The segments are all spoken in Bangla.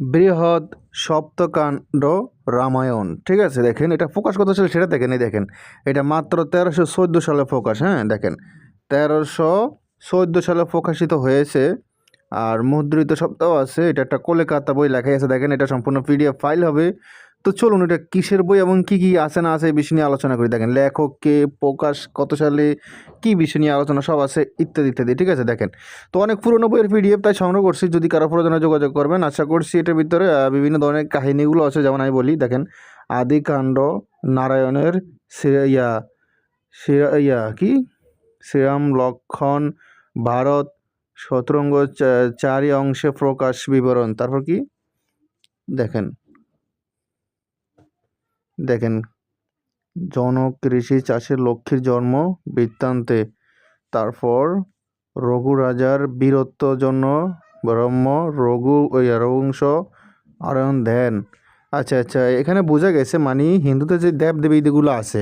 বৃহৎ সপ্তকাণ্ড রামায়ণ। ঠিক আছে, দেখেন, এটা ফোকাস কত ছিল সেটা দেখেন, এই দেখেন, এটা মাত্র তেরোশো চোদ্দ সালে ফোকাস হ্যাঁ দেখেন, তেরোশো চোদ্দ সালে প্রকাশিত হয়েছে, আর মুদ্রিত সপ্তাহ আছে, এটা একটা কলকাতা বই লেখাই আছে, দেখেন, এটা সম্পূর্ণ পিডিএফ ফাইল হবে তো চলুন এটা কিসের বই এবং কী কী আছে না আছে এই বিষয় নিয়ে আলোচনা করি। দেখেন, লেখক কে, প্রকাশ কত সালে, কী বিষয় নিয়ে আলোচনা, সব আছে ইত্যাদি ইত্যাদি, ঠিক আছে? দেখেন, তো অনেক পুরনো বইয়ের পিডিএফ তাই সংগ্রহ করছি। যদি কারও প্রয়োজনে যোগাযোগ করবেন, আশা করছি এটার ভিতরে বিভিন্ন ধরনের কাহিনীগুলো আছে। যেমন আমি বলি, দেখেন, আদিকাণ্ড নারায়ণের ইয়া ইয়া, কি? শ্রীরাম লক্ষণ, ভারত, শতরঙ্গ চারি অংশে প্রকাশ বিবরণ। তারপর কি? দেখেন দেখেন জনকৃষি চাষের লক্ষ্মীর জন্ম বৃত্তান্তে। তারপর রঘু রাজার বীরত্ব জন্য ব্রহ্ম, রঘু রঘুংশ আরয়ণ ধ্যান আচ্ছা আচ্ছা এখানে বোঝা গেছে মানে হিন্দুতে যে দেবদেবীগুলো আছে,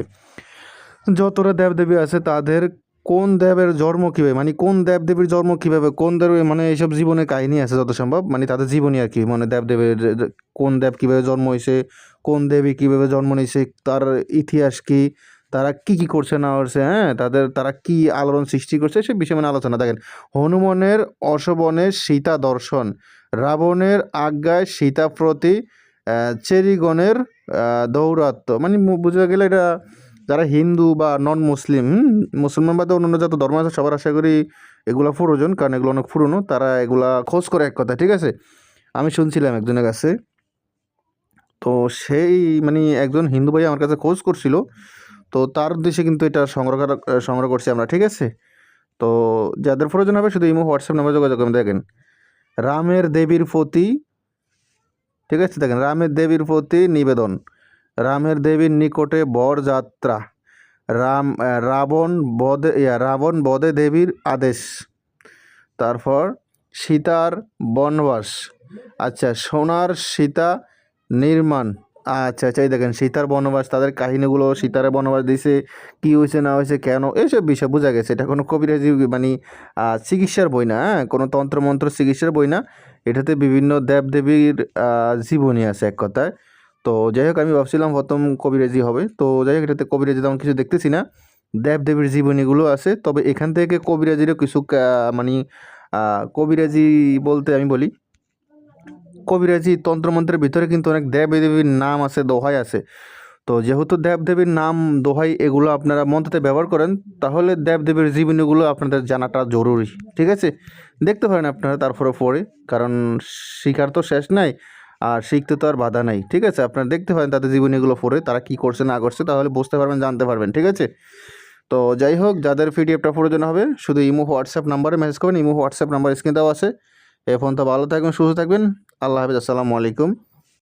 যতটা দেবদেবী আছে তাদের কোন দেবের জন্ম কীভাবে? মানে কোন দেব দেবীর জন্ম কীভাবে? কোন দেব মানে এইসব জীবনের কাহিনী আছে যত সম্ভব মানে তাদের জীবনী আর কি মানে দেব দেবের যে- যে কোন দেব কীভাবে জন্ম হয়েছে কোন দেবী কীভাবে জন্ম নিয়েছে তার ইতিহাস কি তারা কি কি করছে না করছে হ্যাঁ তাদের তারা কি আলোড়ন সৃষ্টি করছে সে বিষয়ে মানে আলোচনা। দেখেন হনুমানের অশোবনের সীতা দর্শন রাবণের আজ্ঞায় সীতা প্রতি চেরিগণের আহ, দৌরাত্ম্য মানে বোঝা গেলে এটা যারা হিন্দু বা নন মুসলিম মুসলমান বাদে অন্যান্য যত ধর্ম আছে, সবার আশা করি এগুলো প্রয়োজন, কারণ এগুলো অনেক পুরনো, তারা এগুলা খোঁজ করে এক কথা ঠিক আছে? আমি শুনছিলাম একজনের কাছে। তো সেই মানে একজন হিন্দু ভাই আমার কাছে খোঁজ করছিল, তো তার উদ্দেশ্যে কিন্তু এটা সংগ্রহ সংগ্রহ করছি আমরা, ঠিক আছে? তো যাদের প্রয়োজন হবে শুধু ইমো, হোয়াটসঅ্যাপ নাম্বার যোগাযোগ করবেন, দেখেন। রামের দেবীর প্রতি, ঠিক আছে, দেখেন, রামের দেবীর প্রতি নিবেদন। রামের দেবীর নিকটে বরযাত্রা রাম রাবণ বধে রাবণ বধে দেবীর আদেশ। তারপর সীতার বনবাস। আচ্ছা সোনার সীতা নির্মাণ। আচ্ছা আচ্ছা এই দেখেন, সীতার বনবাস, তাদের কাহিনীগুলো সীতার বনবাস দিছে, কি হয়েছে, না হয়েছে, কেন এইসব বিষয় বোঝা গেছে। এটা কোনো কবিরাজি মানে চিকিৎসার বই না হ্যাঁ? কোনো তন্ত্রমন্ত্র চিকিৎসার বই না। এটাতে বিভিন্ন দেবদেবীর জীবনী আছে এক কথায়। তো যাই হোক আমি ভাবছিলাম প্রথম কবিরাজি হবে। তো যাই হোক এটাতে কবিরাজি তেমন কিছু দেখতেছি না। দেবদেবীর জীবনীগুলো আছে। তবে এখান থেকে কবিরাজিরও কিছু মানে কবিরাজি বলতে আমি বলি। কবিরাজি তন্ত্রমন্ত্রের ভিতরে কিন্তু অনেক দেব দেবীর নাম আছে, দোহাই আছে। তো যেহেতু দেবদেবীর নাম, দোহাই এগুলো আপনারা মন্ত্রতে ব্যবহার করেন, তাহলে দেবদেবীর জীবনীগুলো আপনাদের জানাটা জরুরি। ঠিক আছে? দেখতে পারেন আপনারা তারপরে পড়ে কারণ শিকার তো শেষ নাই। আর শিখতে তো আর বাধা নাই, ঠিক আছে? আপনারা দেখতে পারেন তাদের জীবনীগুলো পড়ে, তারা কি করছে না করছে, তাহলে বুঝতে পারবেন, জানতে পারবেন, ঠিক আছে? তো যাই হোক, যাদের পিডিএফটা প্রয়োজন হবে, শুধু ইমো, হোয়াটসঅ্যাপ নাম্বারে মেসেজ করবেন, ইমো, হোয়াটসঅ্যাপ নাম্বার স্ক্রিনে দেওয়া আছে। এ তো ভালো থাকবেন, সুস্থ থাকবেন, আল্লাহ হাফিজ, আসসালামু আলাইকুম।